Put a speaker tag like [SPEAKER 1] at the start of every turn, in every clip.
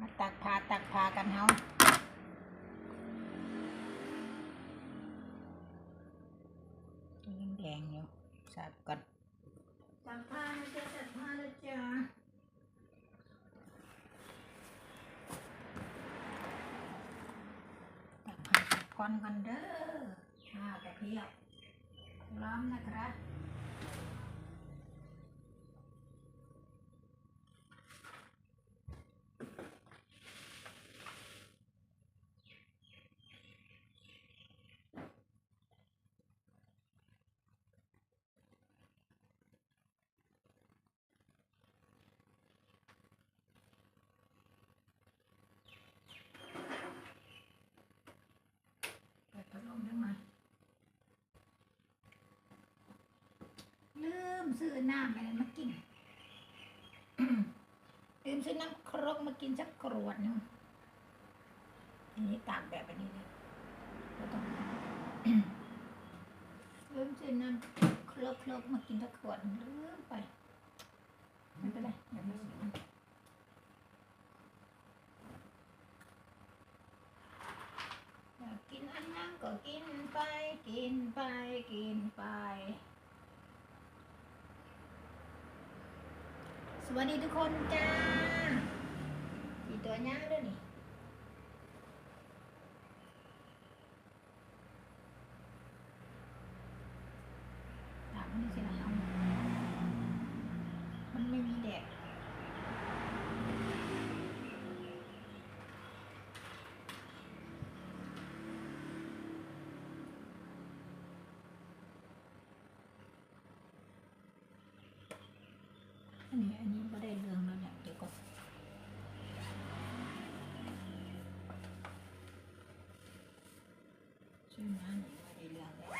[SPEAKER 1] มาตักพาตักพากันเฮายังแดงอยู่สับก่อนตักพานะจ๊ะตักพาแล้วจ้าตักพาตักควันกันเด้อข้าวกระเทียมร้อนนะครับ เปิดพัดลมได้ไหมลืม ซื้อน้ำอะไรมากินลืมซื้อน้ำครกมากินสักกรวดหนึงอันนี้ตากแบบอันนี้เลยไม่ต้องลืมซื้อน้ำครกครกมากินสักขวดหนึ่งลืมไปไม่เป็นไรเดี๋ยวไม่เสียกินอันนั้นก็กินไปกินไปกินไป ส วัสดีทุกคนจ้ากี่ตัวย่างด้วยนี่ ถามมันสินะเอามันไม่มีแดดอันนี้อันนี้ไม่ได้เรื่องแล้วเนี่ยเดี๋ยวก่อน ชื่อนั้นไม่ได้เรื่องแล้ว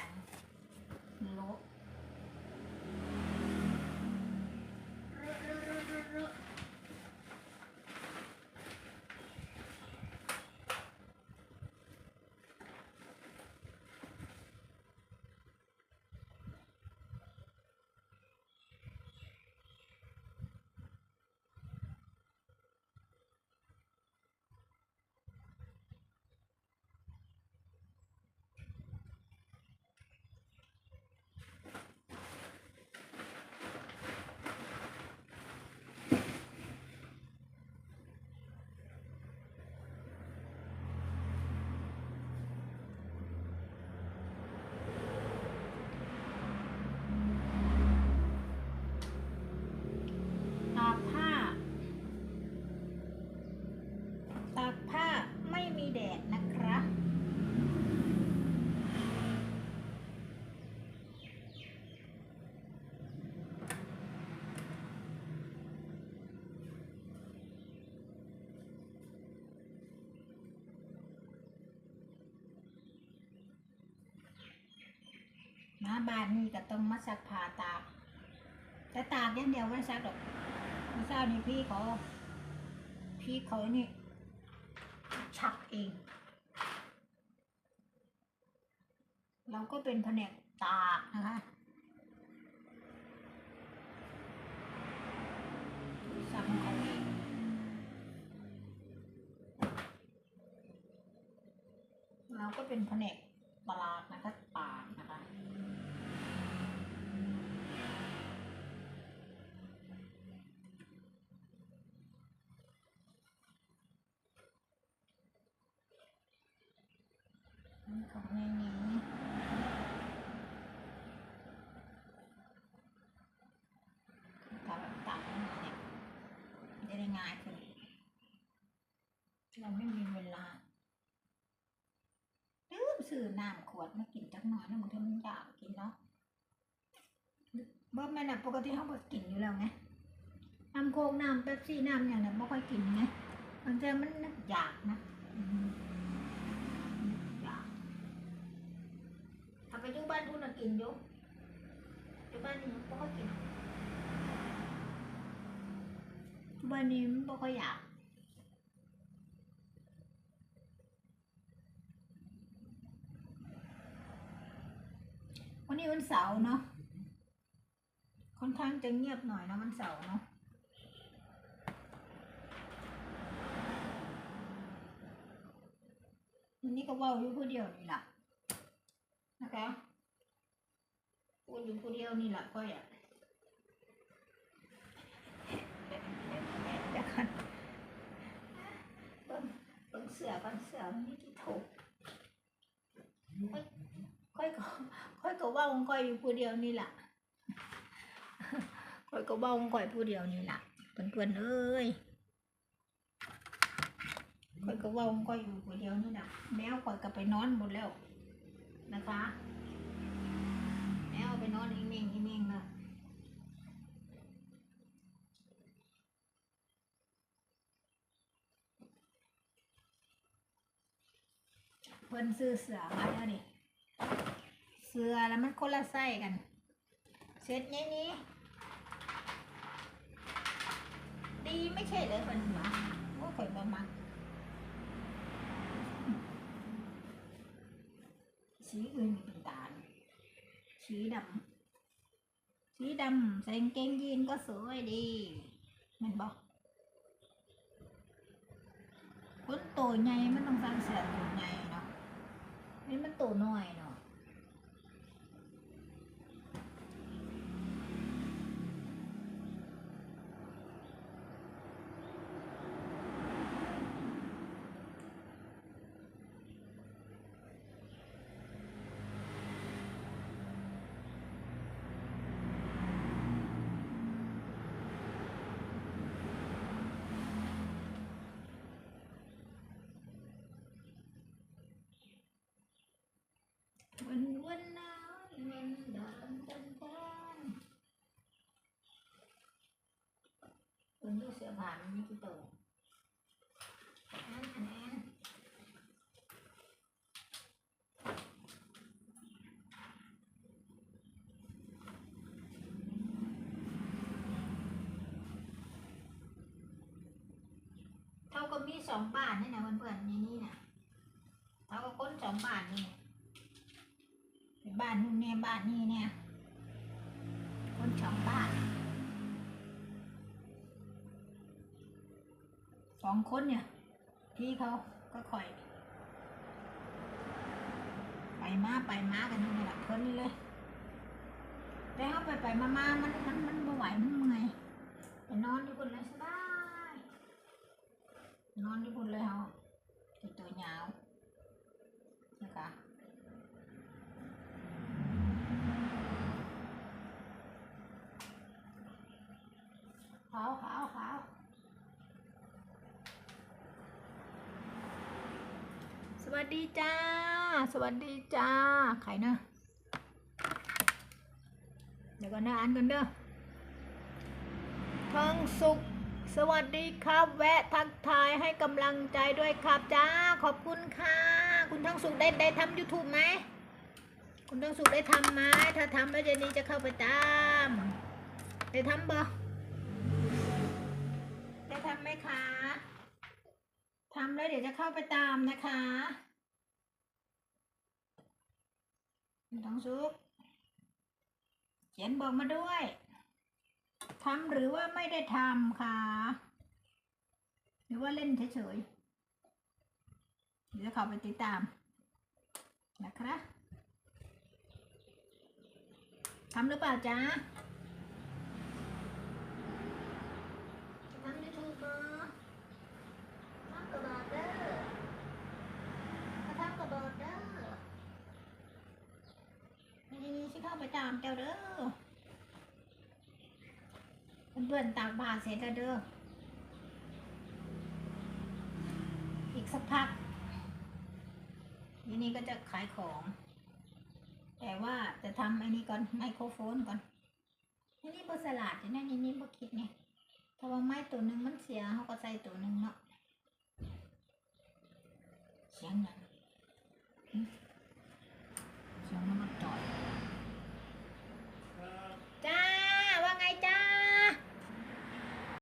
[SPEAKER 1] นะโล ตากผ้า ตากผ้าไม่มีแดดนะครับ มาบานนี้ก็ต้องมาซักผ้าตากแต่ตากอย่างเดียวไม่ซักหรอกเมื่เช้านี้พี่เขาพี่เขานี่ชักเอง เราก็เป็นแผนกตากนะคะสั่งเขาเองเราก็เป็นแผนกตลาดนะคะตากนะคะ นี่ ของในนี้ ตัดตัดเนี่ยจะได้ง่ายขึ้นเราไม่มีเวลาลืมซื้อน้ำขวดมากินจักหน่อยนะมึงถ้ามึงอยากกินเนาะบ่แม่น่ะปกติเขาบ่กินอยู่แล้วไงน้ำโค้กน้ำเป๊ปซี่น้ำอย่างนั้นไม่ค่อยกินไงบางทีมันอยากนะอืมนึกอยาก ถ้าไป กินยู่อยู่บ้านนี้ไม่ค่อยกินอยู่บ้านนี้มันไม่ค่อยอยากวันนี้วันเสาร์เนาะค่อนข้างจะเงียบหน่อยนะวันเสาร์เนาะวันนี้ก็ว่าอยู่ผู้เดียวนี่แหละนะคะ พูดอยู่ผู้เดียวนี่แหละก็อยากเดี๋ยวกันเบิ่งเบิ่งเสือก่อนเสือมันนี่ที่ถูกค่อยค่อยก็ค่อยก็ว่าของค่อยอยู่ผู้เดียวนี่แหละค่อยก็ว่าของค่อยผู้เดียวนี่แหละเพื่อนๆเอ้ยข่อยก็ว่าข่อยอยู่คนเดียวนี่นะแมวข่อยก็ไปนอนหมดแล้วนะคะ อนอีเมงอีเมงนะเพิ่นซื้อเสือมาแล้วนี่เสือแล้วมันคนละไส้กันเสร็จนี้นี้ดีไม่ใช่เลยเพิ่นหรอว่าข่อยบ่มักสีอื่นเป็นตาลสีดำ สีดำใส่กางเกงยีนก็สวยดีมันบอกคนโตใหญ่มันต้องสั่งเสื้อตัวใหญ่เนาะนี่มันโตน้อยเนาะ วันวันนาวันดอนจันทานคนดูเสื้อผ้ามันมีกี่ตัวอันนั้นอันเท่ากับมีสองบานนี่นะเพื่อนๆในนี้นะเท่ากับคนสองบานนี่ บ้านนู่นเนี่ยบ้านนี่เนี่ย คนสองบ้านสองคนเนี่ย พี่เขาก็คอย ไปมาไปมากันนี่แหละเพิ่นเลยแต่เขาไปไปมามามันมันมันไม่ไหวมันเมื่อยไปนอนอยู่คนเลยสบายนอนอยู่คนเลยเขาตัวตัวยาวนะคะ ขาวขาวขาวสวัสดีจ้า สวัสดีจ้าใครเนอะเดี๋ยวก่อนนะอ่านกันเด้อทองสุข สวัสดีครับ แวะทักทายให้กำลังใจด้วยครับจ้า ขอบคุณค่ะ คุณทองสุขได้ได้ทำ YouTube ไหม คุณทองสุขได้ทำไหมถ้าทำแล้วเจนนี้จะเข้าไปตาม ได้ทำบ่ แล้วเดี๋ยวจะเข้าไปตามนะคะต้องซุกเขียนบอกมาด้วยทำหรือว่าไม่ได้ทำคะหรือว่าเล่นเฉยๆเดี๋ยวจะเข้าไปติดตามนะครับทำหรือเปล่าจ๊ะทำยูทูบเบอร์ทำ กระโดดเด้อมาทำกระโดดเด้อนี่สิเข้าไปตามเจ้าเด้อเพื่อนตากบาตรเสร็จแล้วเด้อ อีกสักพักทีนี้ก็จะขายของ แต่ว่าจะทำไอ้นี้ก่อนไมโครโฟนก่อนอันนี้บสลาดนะนี่นี่บคิดไงเพราะว่าไม้ตัวหนึ่งมันเสียเขาก็ใส่ตัวหนึ่งเนาะ เสียงหนัง